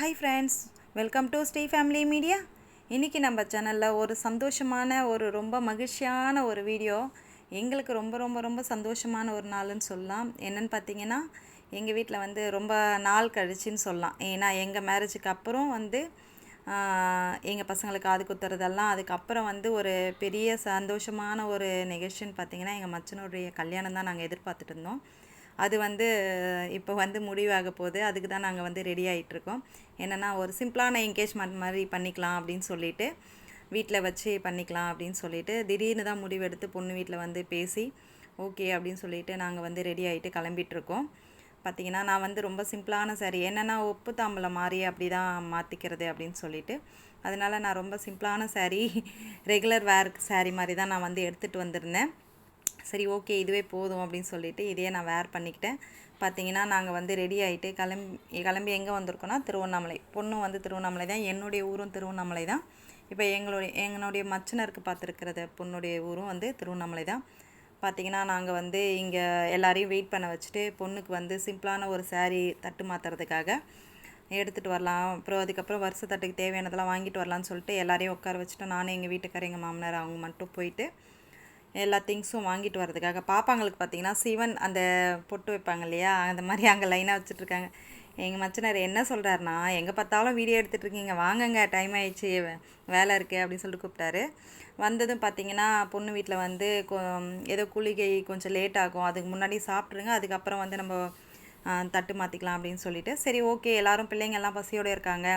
Hi friends welcome to stay family media இன்றைக்கி நம்ம சேனலில் ஒரு சந்தோஷமான ஒரு ரொம்ப மகிழ்ச்சியான ஒரு வீடியோ எங்களுக்கு ரொம்ப ரொம்ப ரொம்ப சந்தோஷமான ஒரு நாள்னு சொல்லலாம். என்னென்னு பார்த்தீங்கன்னா எங்கள் வீட்டில் வந்து ரொம்ப நாள் கழிச்சின்னு சொல்லலாம். ஏன்னா எங்கள் மேரேஜுக்கு அப்புறம் வந்து எங்கள் பசங்களுக்கு காது குத்துறதெல்லாம் அதுக்கப்புறம் வந்து ஒரு பெரிய சந்தோஷமான ஒரு நிகழ்ச்சின்னு பார்த்தீங்கன்னா எங்கள் மச்சனுடைய கல்யாணம் தான் நாங்கள் எதிர்பார்த்துட்டு இருந்தோம். அது வந்து இப்போ வந்து முடிவாக போகுது அதுக்கு தான் நாங்கள் வந்து ரெடி ஆகிட்ருக்கோம் என்னென்னா ஒரு சிம்பிளான என்கேஜ்மெண்ட் மாதிரி பண்ணிக்கலாம் அப்படின்னு சொல்லிட்டு வீட்டில் வச்சு பண்ணிக்கலாம் அப்படின்னு சொல்லிட்டு திடீர்னு தான் முடிவெடுத்து பொண்ணு வீட்டில் வந்து பேசி ஓகே அப்படின்னு சொல்லிட்டு நாங்கள் வந்து ரெடி ஆகிட்டு கிளம்பிட்டுருக்கோம். பார்த்திங்கன்னா நான் வந்து ரொம்ப சிம்பிளான சாரி என்னென்னா உப்பு தாம்பலம் மாதிரி அப்படி தான் மாற்றிக்கிறது அப்படின்னு சொல்லிட்டு அதனால் நான் ரொம்ப சிம்பிளான சாரீ ரெகுலர் வேர் சாரீ மாதிரி தான் நான் வந்து எடுத்துகிட்டு வந்திருந்தேன். சரி ஓகே இதுவே போதும் அப்படின்னு சொல்லிட்டு இதையே நான் வேர் பண்ணிக்கிட்டேன். பார்த்தீங்கன்னா நாங்கள் வந்து ரெடி ஆகிட்டு கிளம்பி கிளம்பி எங்கே வந்திருக்கோன்னா திருவண்ணாமலை. பொண்ணும் வந்து திருவண்ணாமலை தான். என்னுடைய ஊரும் திருவண்ணாமலை தான். இப்போ எங்களுடைய எங்களுடைய மச்சனருக்கு பார்த்துருக்கிறது பொண்ணுடைய ஊரும் வந்து திருவண்ணாமலை தான். பார்த்திங்கன்னா நாங்கள் வந்து இங்கே எல்லாரையும் வெயிட் பண்ண வச்சுட்டு பொண்ணுக்கு வந்து சிம்பிளான ஒரு சாரீ தட்டு மாற்றுறதுக்காக எடுத்துகிட்டு வரலாம். அப்புறம் அதுக்கப்புறம் வருஷ தட்டுக்கு தேவையானதெல்லாம் வாங்கிட்டு வரலான்னு சொல்லிட்டு எல்லாரையும் உட்கார வச்சுட்டு நானும் எங்கள் வீட்டுக்காரர் எங்கள் மாமனார் அவங்க மட்டும் போயிட்டு எல்லா திங்ஸும் வாங்கிட்டு வரதுக்காக பாப்பாங்களுக்கு பார்த்தீங்கன்னா சிவன் அந்த பொட்டு வைப்பாங்க இல்லையா? அந்த மாதிரி அங்கே லைனாக வச்சுட்ருக்காங்க. எங்கள் மச்சனர் என்ன சொல்கிறாருனா எங்கே பார்த்தாலும் வீடியோ எடுத்துகிட்டு இருக்கீங்க வாங்கங்க டைம் ஆயிடுச்சு. வேலை இருக்குது அப்படின்னு சொல்லிட்டு கூப்பிட்டாரு. வந்ததும் பார்த்தீங்கன்னா பொண்ணு வீட்டில் வந்து ஏதோ குளிகை கொஞ்சம் லேட் ஆகும். அதுக்கு முன்னாடி சாப்பிட்ருங்க. அதுக்கப்புறம் வந்து நம்ம தட்டு மாற்றிக்கலாம் அப்படின்னு சொல்லிட்டு. சரி ஓகே எல்லோரும் பிள்ளைங்க எல்லாம் பசியோடு இருக்காங்க.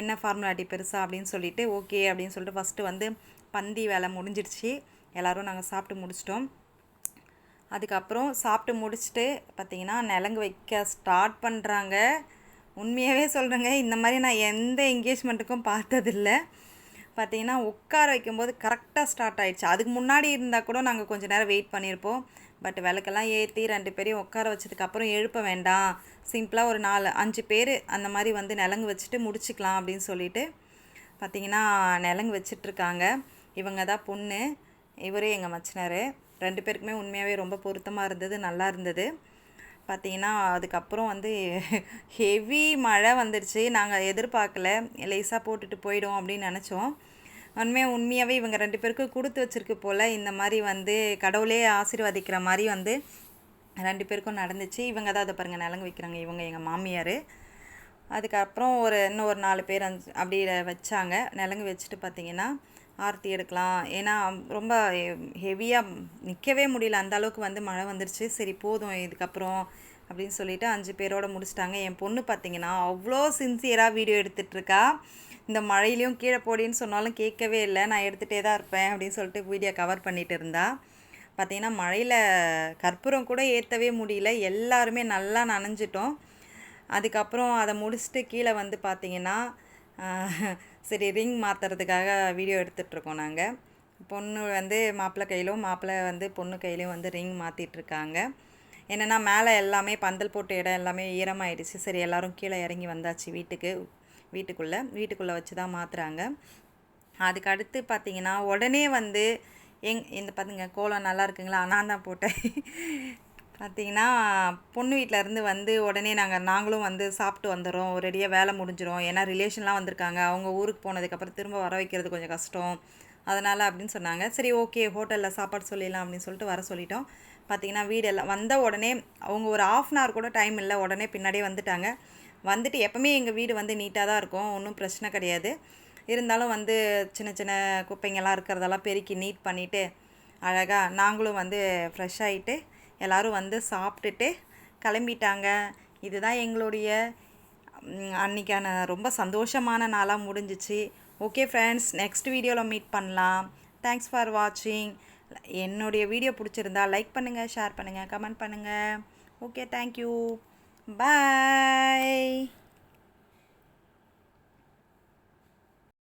என்ன ஃபார்முலாட்டி பெருசாக அப்படின்னு சொல்லிட்டு ஓகே அப்படின்னு சொல்லிட்டு ஃபஸ்ட்டு வந்து பந்தி வேலை முடிஞ்சிடுச்சு. எல்லோரும் நாங்கள் சாப்பிட்டு முடிச்சிட்டோம். அதுக்கப்புறம் சாப்பிட்டு முடிச்சுட்டு பார்த்திங்கன்னா நிலங்கு வைக்க ஸ்டார்ட் பண்ணுறாங்க உண்மையாகவே சொல்கிறேங்க இந்த மாதிரி நான் எந்த என்கேஜ்மெண்ட்டுக்கும் பார்த்ததில்ல. பார்த்தீங்கன்னா உட்கார வைக்கும்போது கரெக்டாக ஸ்டார்ட் ஆகிடுச்சு அதுக்கு முன்னாடி இருந்தால் கூட நாங்கள் கொஞ்சம் நேரம் வெயிட் பண்ணியிருப்போம் பட் விளக்கெல்லாம் ஏற்றி ரெண்டு பேரையும் உட்கார வச்சதுக்கப்புறம் எழுப்ப வேண்டாம். சிம்பிளாக ஒரு நாலு அஞ்சு பேர் அந்த மாதிரி வந்து நிலங்கு வச்சுட்டு முடிச்சுக்கலாம் அப்படின்னு சொல்லிட்டு பார்த்திங்கன்னா நிலங்கு வச்சிட்ருக்காங்க இவங்க தான் பொண்ணு. இவரே எங்கள் மச்சினார். ரெண்டு பேருக்குமே உண்மையாகவே ரொம்ப பொருத்தமாக இருந்தது நல்லா இருந்தது. பார்த்தீங்கன்னா அதுக்கப்புறம் வந்து ஹெவி மழை வந்துடுச்சு நாங்கள் எதிர்பார்க்கல. லேசாக போட்டுட்டு போயிடும் அப்படின்னு நினச்சோம். உண்மையாக உண்மையாகவே இவங்க ரெண்டு பேருக்கும் கொடுத்து வச்சுருக்கு போல். இந்த மாதிரி வந்து கடவுளே ஆசீர்வதிக்கிற மாதிரி வந்து ரெண்டு பேருக்கும் நடந்துச்சு. இவங்க தான் அதை பாருங்கள் நிலங்கு வைக்கிறாங்க. இவங்க எங்கள் மாமியார். அதுக்கப்புறம் ஒரு இன்னும் ஒரு நாலு பேர் அஞ்சு அப்படி வச்சாங்க. நிலங்கு வச்சுட்டு பார்த்தீங்கன்னா ஆர்த்தி எடுக்கலாம். ஏன்னா ரொம்ப ஹெவியாக நிற்கவே முடியல. அந்த அளவுக்கு வந்து மழை வந்துருச்சு. சரி போதும் இதுக்கப்புறம் அப்படின்னு சொல்லிட்டு அஞ்சு பேரோட முடிச்சிட்டாங்க. என் பொண்ணு பார்த்தீங்கன்னா அவ்வளோ சின்சியராக வீடியோ எடுத்துகிட்ருக்கா இந்த மழையிலையும் கீழே போடின்னு சொன்னாலும் கேட்கவே இல்லை. நான் எடுத்துகிட்டே தான் இருப்பேன் அப்படின்னு சொல்லிட்டு வீடியோ கவர் பண்ணிகிட்டு இருந்தா. பார்த்தீங்கன்னா மழையில் கற்பூரம் கூட ஏற்றவே முடியல. எல்லாருமே நல்லா நனைஞ்சிட்டோம். அதுக்கப்புறம் அதை முடிச்சுட்டு கீழே வந்து பார்த்திங்கன்னா சரி ரிங் மாற்றுறதுக்காக வீடியோ எடுத்துகிட்ருக்கோம் நாங்கள் பொண்ணு வந்து மாப்பிள்ளை கையிலும் மாப்பிள்ளை வந்து பொண்ணு கையிலையும் வந்து ரிங் மாற்றிட்டுருக்காங்க என்னென்னா மேலே எல்லாமே பந்தல் போட்ட இடம் எல்லாமே ஈரமாயிடுச்சு. சரி எல்லோரும் கீழே இறங்கி வந்தாச்சு வீட்டுக்கு வீட்டுக்குள்ளே. வீட்டுக்குள்ளே வச்சு தான் மாற்றுறாங்க அதுக்கு அடுத்து பார்த்திங்கன்னா உடனே வந்து எங் இந்த பார்த்துங்க கோலம் நல்லா இருக்குங்களா? நான் தான் போட்டேன். பார்த்திங்கன்னா பொண்ணு வீட்டிலேருந்து வந்து உடனே நாங்கள் நாங்களும் வந்து சாப்பிட்டு வந்துடுறோம் ரெடியாக வேலை முடிஞ்சிடும் ஏன்னா ரிலேஷன்லாம் வந்திருக்காங்க. அவங்க ஊருக்கு போனதுக்கப்புறம் திரும்ப வர வைக்கிறது கொஞ்சம் கஷ்டம். அதனால் அப்படின்னு சொன்னாங்க. சரி ஓகே ஹோட்டலில் சாப்பாடு சொல்லிடலாம் அப்படின்னு சொல்லிட்டு வர சொல்லிட்டோம். பார்த்திங்கன்னா வீடெல்லாம் வந்த உடனே அவங்க ஒரு ஆஃப் அன் ஹவர் கூட டைம் இல்லை. உடனே பின்னாடியே வந்துட்டாங்க. வந்துட்டு எப்போவுமே எங்கள் வீடு வந்து நீட்டாக தான் இருக்கும். ஒன்றும் பிரச்சனை கிடையாது. இருந்தாலும் வந்து சின்ன சின்ன குப்பைங்கள்லாம் இருக்கிறதெல்லாம் பெருக்கி நீட் பண்ணிவிட்டு அழகாக நாங்களும் வந்து ஃப்ரெஷ் ஆகிட்டு எல்லோரும் வந்து சாப்பிட்டுட்டு கிளம்பிட்டாங்க. இதுதான் எங்களுடைய அன்றைக்கான ரொம்ப சந்தோஷமான நாளாக முடிஞ்சிச்சு. ஓகே ஃப்ரெண்ட்ஸ் நெக்ஸ்ட் வீடியோவில் மீட் பண்ணலாம். தேங்க்ஸ் ஃபார் வாட்சிங் என்னுடைய வீடியோ பிடிச்சிருந்தா லைக் பண்ணுங்கள் ஷேர் பண்ணுங்கள் கமெண்ட் பண்ணுங்கள் ஓகே தேங்க்யூ பாய்